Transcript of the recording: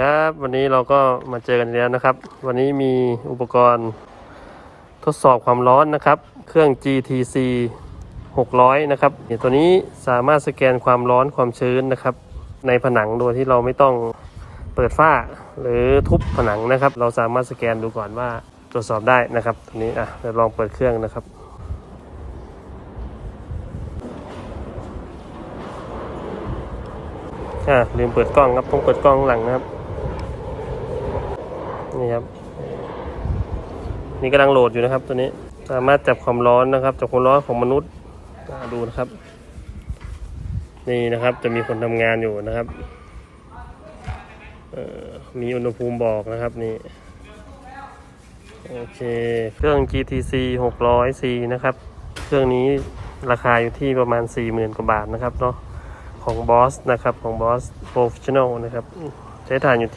ครับวันนี้เราก็มาเจอกันแล้วนะครับ วันนี้มีอุปกรณ์ทดสอบความร้อนนะครับ เครื่อง GTC 600 นะครับตัวนี้สามารถสแกนความร้อนความชื้นนะครับ ในผนังโดยที่เราไม่ต้องเปิดฝ้าหรือทุบผนังนะครับ เราสามารถสแกนดูก่อนว่าตรวจสอบได้นะครับตัวนี้อะเดี๋ยวลองเปิดเครื่องนะครับอ่าลืมเปิดกล้องครับต้องเปิดกล้องหลังนะครับ นี่ครับ นี่กำลังโหลดอยู่นะครับ ตัวนี้สามารถจับความร้อนนะครับจับความร้อนของมนุษย์อ่าดูนะครับ นี่นะครับจะมีคนทำงานอยู่นะครับมีอุณหภูมิบอกนะครับนี่โอเคเครื่อง GTC 600C นะครับ เครื่องนี้ราคาอยู่ที่ประมาณ 40,000 กว่าบาทนะครับเนาะของบอสนะครับของบอสโปรเฟชชั่นอลนะครับ ใช้ฐานอยู่ที่